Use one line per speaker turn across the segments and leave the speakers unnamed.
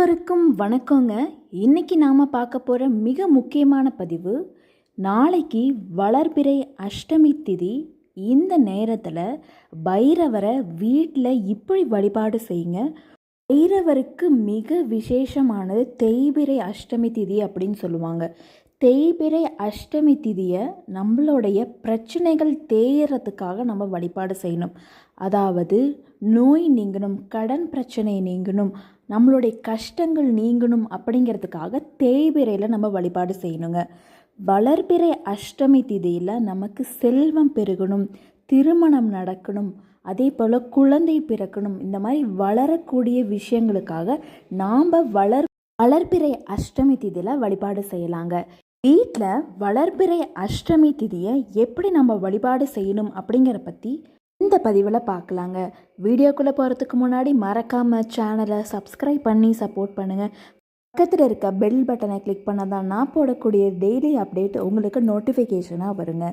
அனைவருக்கும் வணக்கங்க. இன்னைக்கு நாம் பார்க்க போகிற மிக முக்கியமான பதிவு நாளைக்கு வளர்பிறை அஷ்டமி திதி. இந்த நேரத்தில் பைரவரை வீட்டில் இப்படி வழிபாடு செய்யுங்க. பைரவருக்கு மிக விசேஷமானது தேய்பிறை அஷ்டமி திதி அப்படின்னு சொல்லுவாங்க. தேய்பிறை அஷ்டமி திதியை நம்மளுடைய பிரச்சனைகள் தேயறதுக்காக நம்ம வழிபாடு செய்யணும். அதாவது நோய் நீங்கணும் கடன் பிரச்சனை நீங்கணும் நம்மளுடைய கஷ்டங்கள் நீங்கணும் அப்படிங்கிறதுக்காக தேய்பிறையில் நம்ம வழிபாடு செய்யணுங்க. வளர்பிறை அஷ்டமி திதியில் நமக்கு செல்வம் பெருகணும் திருமணம் நடக்கணும் அதே போல் குழந்தை பிறக்கணும் இந்த மாதிரி வளரக்கூடிய விஷயங்களுக்காக நாம் வளர் வளர்பிறை அஷ்டமி திதியில் வழிபாடு செய்யலாங்க. வீட்டில் வளர்பிறை அஷ்டமி திதியை எப்படி நம்ம வழிபாடு செய்யணும் அப்படிங்கிற பற்றி இந்த பதிவில் பார்க்கலாங்க வீடியோக்குள்ளே போகிறதுக்கு முன்னாடி மறக்காமல் சேனலை சப்ஸ்கிரைப் பண்ணி சப்போர்ட் பண்ணுங்கள் பக்கத்தில் இருக்க பெல் பட்டனை கிளிக் பண்ணால் தான் நான் போடக்கூடிய டெய்லி அப்டேட் உங்களுக்கு நோட்டிஃபிகேஷனாக வருங்க.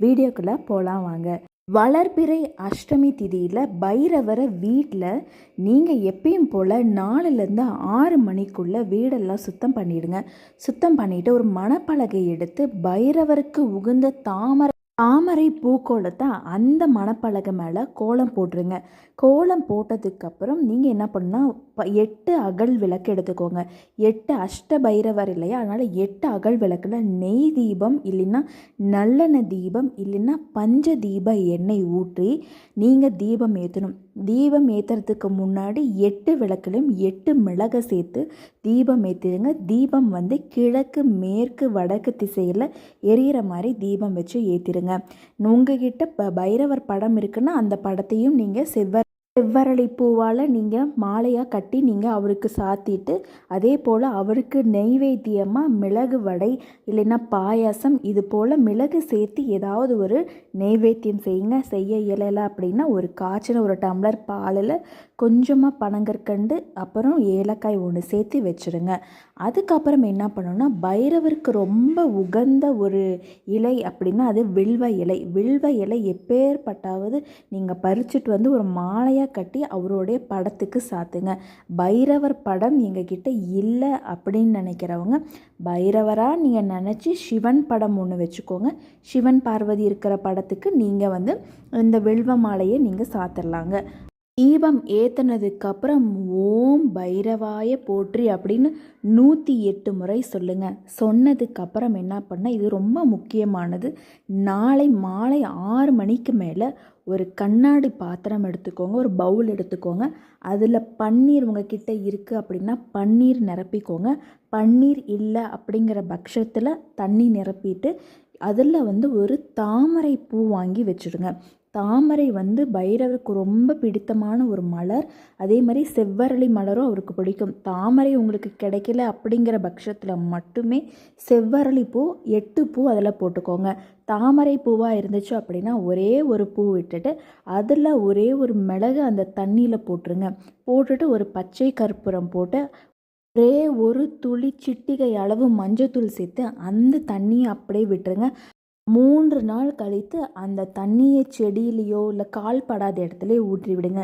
வீடியோக்குள்ளே போகலாம் வாங்க. வளர்பிறை அஷ்டமி திதியில் பைரவரை வீட்டில் நீங்கள் எப்பயும் போல் நாலுலேருந்து ஆறு மணிக்குள்ளே வீடெல்லாம் சுத்தம் பண்ணிவிடுங்க சுத்தம் பண்ணிவிட்டு ஒரு மணப்பலகை எடுத்து பைரவருக்கு உகுந்த தாமரை தாமரை பூக்கோளத்தை அந்த மணப்பலகை மேலே கோலம் போட்டுருங்க கோலம் போட்டதுக்கப்புறம் நீங்கள் என்ன பண்ணுன்னா ப எட்டு அகல் விளக்கு எடுத்துக்கோங்க. எட்டு அஷ்ட பைரவர் இல்லையா? அதனால் எட்டு அகல் விளக்கில் நெய் தீபம் இல்லைன்னா நல்லெண்ணெய் தீபம் இல்லைன்னா பஞ்ச தீப எண்ணெய் ஊற்றி நீங்கள் தீபம் ஏற்றணும் தீபம் ஏற்றுறதுக்கு முன்னாடி எட்டு விளக்குலையும் எட்டு மிளகை சேர்த்து தீபம் ஏற்றிடுங்க தீபம் வந்து கிழக்கு மேற்கு வடக்கு திசையில் எரியிற மாதிரி தீபம் வச்சு ஏற்றிடுங்க உங்ககிட்ட ப பைரவர் படம் இருக்குன்னா அந்த படத்தையும் நீங்கள் செவ்வ செவ்வரளி பூவால் நீங்கள் மாலையாக கட்டி நீங்கள் அவருக்கு சாத்திட்டு அதே போல் அவருக்கு நெய்வேத்தியமாக மிளகு வடை இல்லைன்னா பாயாசம் இது போல் மிளகு சேர்த்து ஏதாவது ஒரு நெய்வேத்தியம் செய்யுங்க. செய்ய இயலலை அப்படின்னா ஒரு காய்ச்சின ஒரு டம்ளர் பாலில் கொஞ்சமாக பனங்கற்கண்டு அப்புறம் ஏலக்காய் ஒன்று சேர்த்து வச்சுருங்க. அதுக்கப்புறம் என்ன பண்ணணும்னா பைரவருக்கு ரொம்ப உகந்த ஒரு இலை அப்படின்னா அது வில்வ இலை. வில்வ இலை எப்பேற்பட்டாவது நீங்கள் பறிச்சுட்டு வந்து ஒரு மாலையாக கட்டி அவருடைய படத்துக்கு சாத்துங்க. பைரவர் படம் எங்ககிட்ட இல்லை அப்படின்னு நினைக்கிறவங்க பைரவராக நீங்கள் நினச்சி சிவன் படம் ஒன்று வச்சுக்கோங்க. சிவன் பார்வதி இருக்கிற படத்துக்கு நீங்கள் வந்து இந்த வெல்வ மாலையை நீங்கள் சாத்திடலாங்க தீபம் ஏற்றினதுக்கப்புறம் ஓம் பைரவாய போற்றி அப்படின்னு நூற்றி எட்டு முறை சொல்லுங்கள் சொன்னதுக்கப்புறம் என்ன பண்ணால் இது ரொம்ப முக்கியமானது. நாளை மாலை ஆறு மணிக்கு மேலே ஒரு கண்ணாடி பாத்திரம் எடுத்துக்கோங்க. ஒரு பவுல் எடுத்துக்கோங்க. அதில் பன்னீர் உங்ககிட்ட இருக்குது அப்படின்னா பன்னீர் நிரப்பிக்கோங்க. பன்னீர் இல்லை அப்படிங்கிற பட்சத்தில் தண்ணி நிரப்பிட்டு அதில் வந்து ஒரு தாமரை பூ வாங்கி வச்சுடுங்க. தாமரை வந்து பைரவருக்கு ரொம்ப பிடித்தமான ஒரு மலர். அதே மாதிரி செவ்வரளி மலரும் அவருக்கு பிடிக்கும். தாமரை உங்களுக்கு கிடைக்கல அப்படிங்கிற பட்சத்தில் மட்டுமே செவ்வரளி பூ எட்டு பூ அதில் போட்டுக்கோங்க. தாமரை பூவாக இருந்துச்சு அப்படின்னா ஒரே ஒரு பூ விட்டுட்டு அதில் ஒரே ஒரு மிளகு அந்த தண்ணியில் போட்டுருங்க. போட்டுட்டு ஒரு பச்சை கற்பூரம் போட்டு ஒரே ஒரு துளி சிட்டிகை அளவு மஞ்சத்தூள் சேர்த்து அந்த தண்ணியை அப்படியே விட்டுருங்க. மூன்று நாள் கழித்து அந்த தண்ணியை செடியிலையோ இல்லை கால் படாத இடத்துலையோ ஊற்றி விடுங்க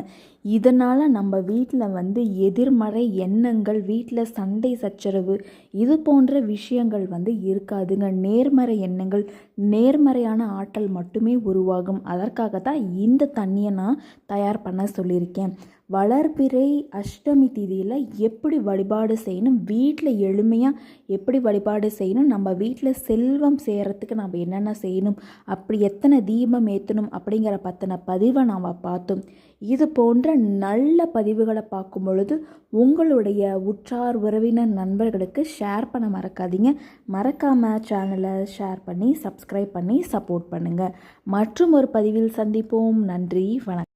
இதனால் நம்ம வீட்டில் வந்து எதிர்மறை எண்ணங்கள் வீட்டில் சண்டை சச்சரவு இது போன்ற விஷயங்கள் வந்து இருக்காதுங்க. நேர்மறை எண்ணங்கள் நேர்மறையான ஆற்றல் மட்டுமே உருவாகும். அதற்காக தான் இந்த தண்ணியை நான் தயார் பண்ண சொல்லியிருக்கேன். வளர்பிறை அஷ்டமி திதியில் எப்படி வழிபாடு செய்யணும் வீட்டில் எளிமையாக எப்படி வழிபாடு செய்யணும் நம்ம வீட்டில் செல்வம் செய்கிறதுக்கு நம்ம என்னென்ன செய்யணும் அப்படி எத்தனை தீபம் ஏற்றணும் அப்படிங்கிற பற்றின பதிவை நாம் பார்த்தோம். இது போன்ற நல்ல பதிவுகளை பார்க்கும் பொழுது உங்களுடைய உற்றார் உறவினர் நண்பர்களுக்கு ஷேர் பண்ண மறக்காதீங்க. மறக்காமல் சேனலை ஷேர் பண்ணி சப்ஸ்கிரைப் பண்ணி சப்போர்ட் பண்ணுங்கள் மற்றும் ஒரு பதிவில் சந்திப்போம். நன்றி வணக்கம்.